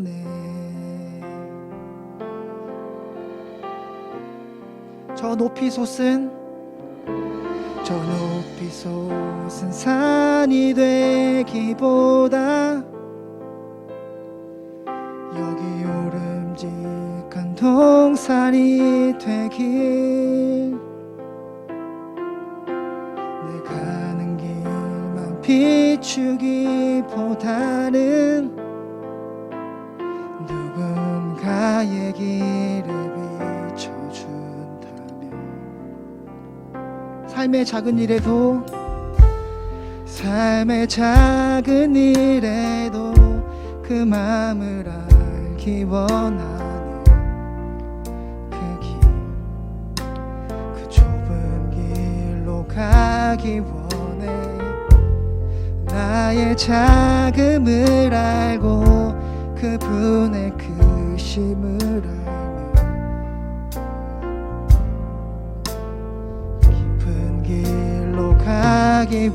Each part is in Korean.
하네 저 높이 솟은 저 높이 솟은 산이 되기보다 여기 오름직한 동산이 되길. 내 가는 길만 비추기보다 삶의 작은 일에도 삶의 작은 일에도 그 마음을 알기 원하네 그길 그 좁은 길로 가기 원해. 나의 자금을 알고 그분의 크심을 알며 가기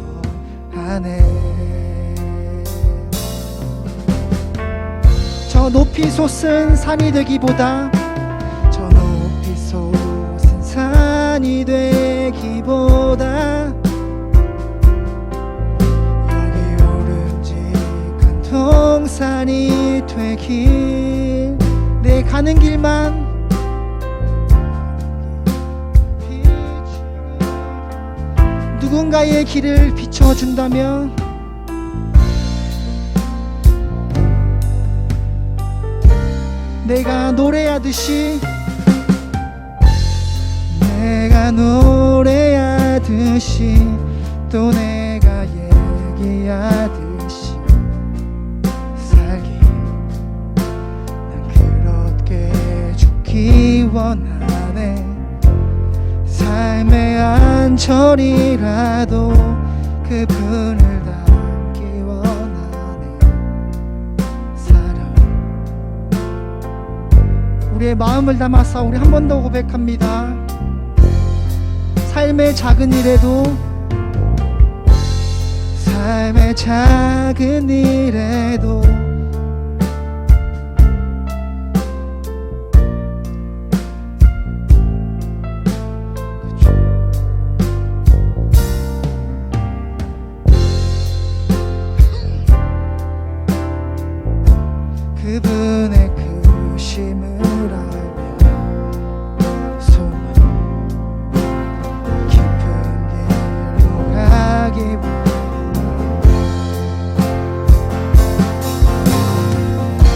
원하네. 저 높이 솟은 산이 되기보다 저 높이 솟은 산이 되기보다 여기 오름직한 동산이 되길 내 가는 길만 누군가의 길을 비춰준다면 내가 노래하듯이 내가 노래하듯이 또 내가 얘기하듯이 살기 난 그렇게 죽기 원하네. 삶의 안철이라도 그분을 닮기 원하네 사랑 우리의 마음을 담아서 우리 한 번 더 고백합니다. 삶의 작은 일에도 삶의 작은 일에도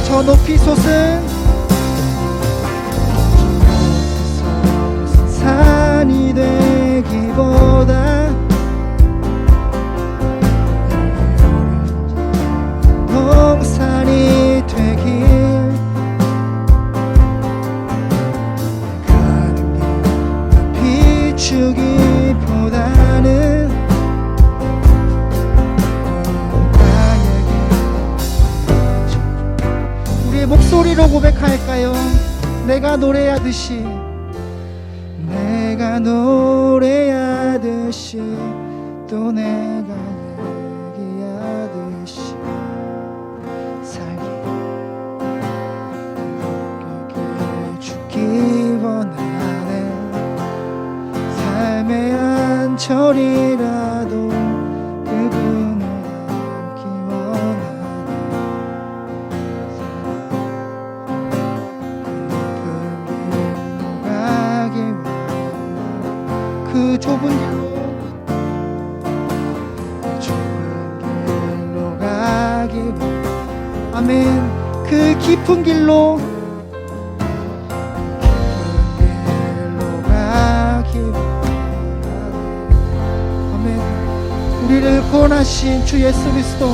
저 높이 솟은 산이 되기보 소리로 고백할까요? 내가 노래하듯이 내가 노래하듯이 또 내가 얘기하듯이 살기 그렇게 죽기 원하네 삶의 안철이라 우리를 구원하신 주 예수 그리스도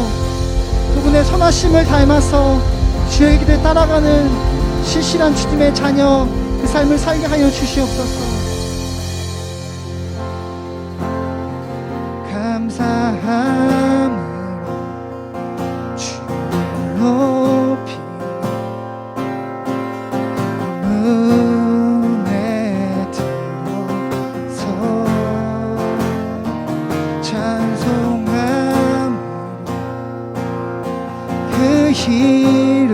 그분의 선하심을 닮아서 주의 길에 따라가는 실실한 주님의 자녀 그 삶을 살게 하여 주시옵소서. 감사함으로 주를 그 이름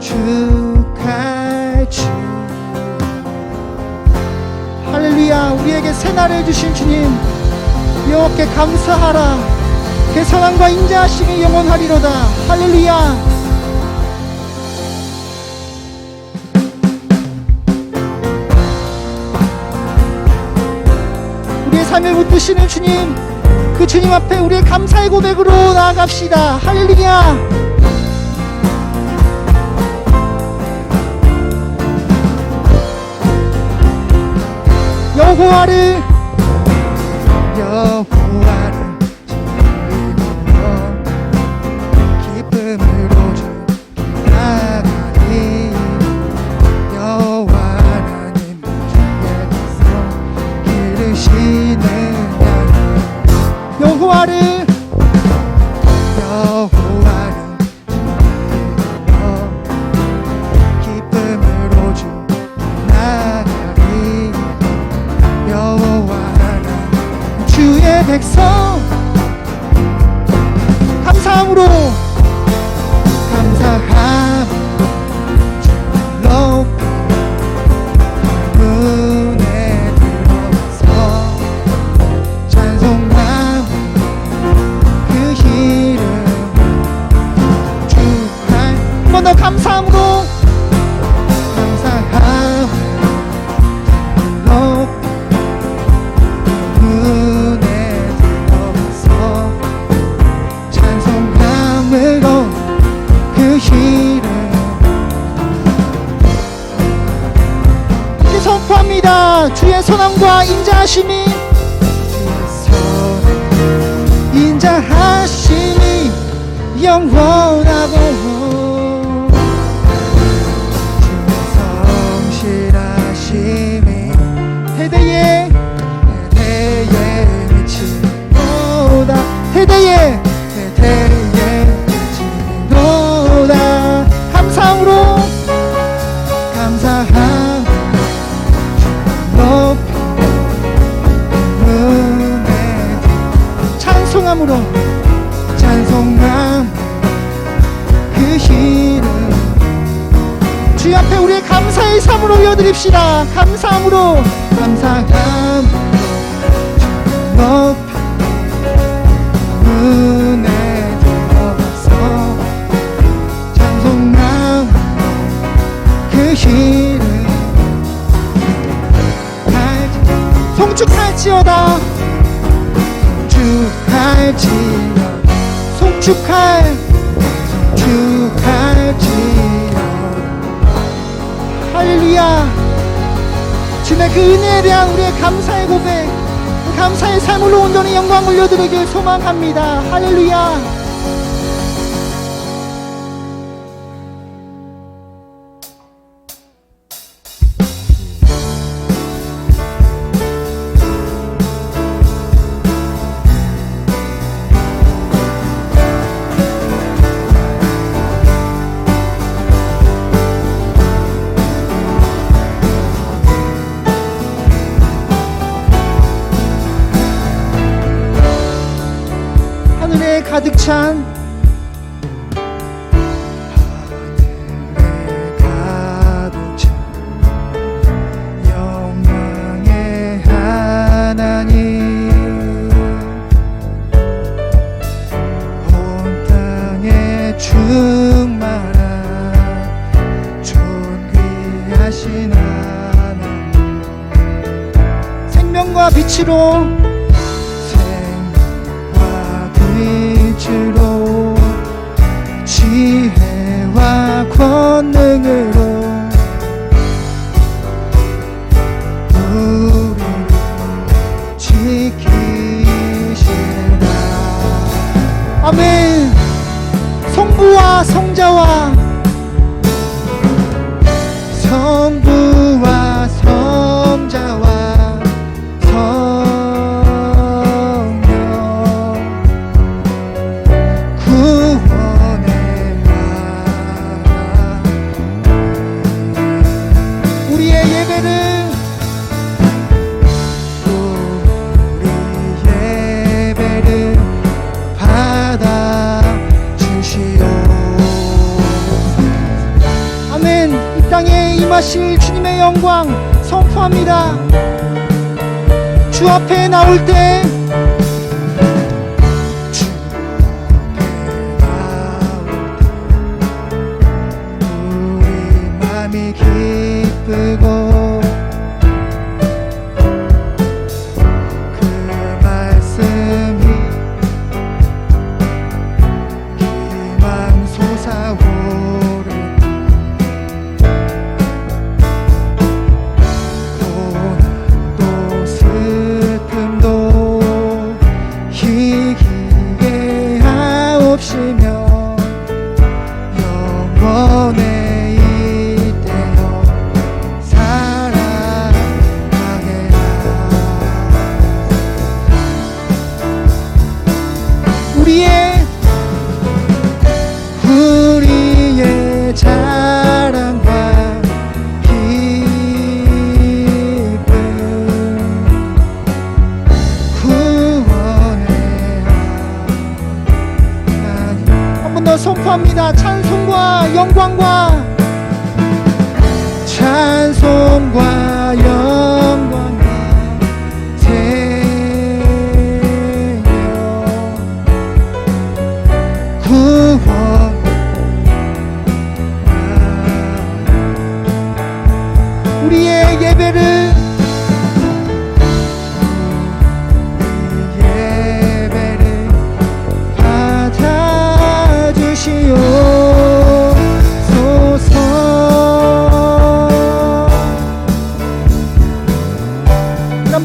축할 주. 할렐루야 우리에게 새날을 주신 주님 여호와께 감사하라. 그 사랑과 인자하심이 영원하리로다. 할렐루야. 우리의 삶을 붙드시는 주님 그 주님 앞에 우리의 감사의 고백으로 나아갑시다. 할렐루야. 여호와를 여호 주의 선함과 인자하심이 인자하심이 영원하고 송축할지어다 송축할 송축할지어다 할렐루야 주님의 그 은혜에 대한 우리의 감사의 고백 그 감사의 삶으로 온전히 영광 올려드리길 소망합니다. 할렐루야 하나님 생명과 빛으로 생명과 빛 권능으로 우리를 지키시라 아멘. 성부와 성자와 임하실 주님의 영광 선포합니다. 주 앞에 나올 때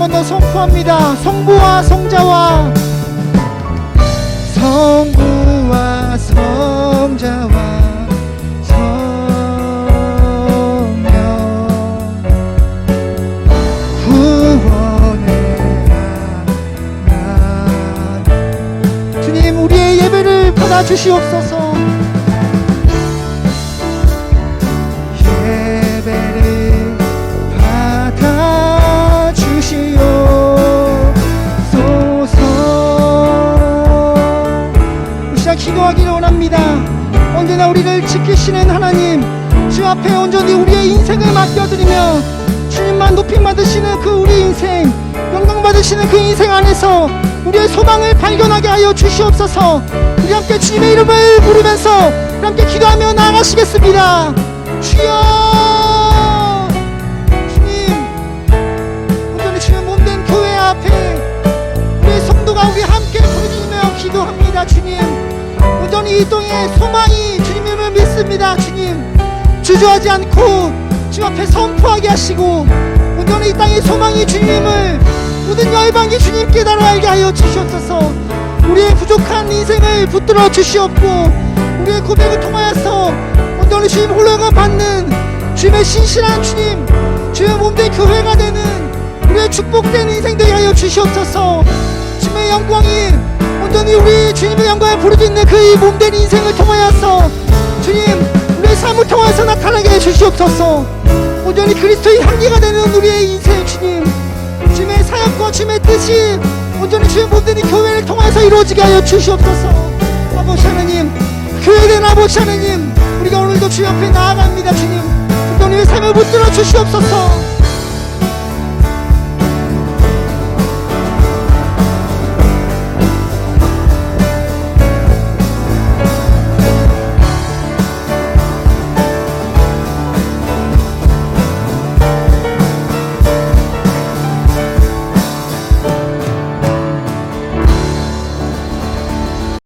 번 더 선포합니다. 성부와 성자와. 성부와 성자와. 받아주시옵소서 언제나 우리를 지키시는 하나님 주 앞에 온전히 우리의 인생을 맡겨드리며 주님만 높임 받으시는 그 우리 인생 영광 받으시는 그 인생 안에서 우리의 소망을 발견하게 하여 주시옵소서. 우리 함께 주님의 이름을 부르면서 함께 기도하며 나아가시겠습니다. 주여 주저하지 않고 주 앞에 선포하게 하시고 온전히 이 땅에 소망이 주님임을 모든 열방이 주님 깨달아 알게 하여 주시옵소서. 우리의 부족한 인생을 붙들어 주시옵고 우리의 고백을 통하여서 온전히 주님 홀로가 받는 주님의 신실한 주님 주의 몸된 교회가 되는 우리의 축복된 인생 되게 하여 주시옵소서. 주님의 영광이 온전히 우리 주님의 영광을 부르짖는 그이 몸된 인생을 통하여서 주님 우리의 삶을 통해서 나타나게 해 주시옵소서. 온전히 그리스도의 향기가 되는 우리의 인생 주님 주님의 사역과 주님의 뜻이 온전히 주의 몸된 이 교회를 통해서 이루어지게 하여 주시옵소서. 아버지 하나님 교회된 아버지 하나님 우리가 오늘도 주 옆에 나아갑니다 주님. 온전히 삶을 붙들어 주시옵소서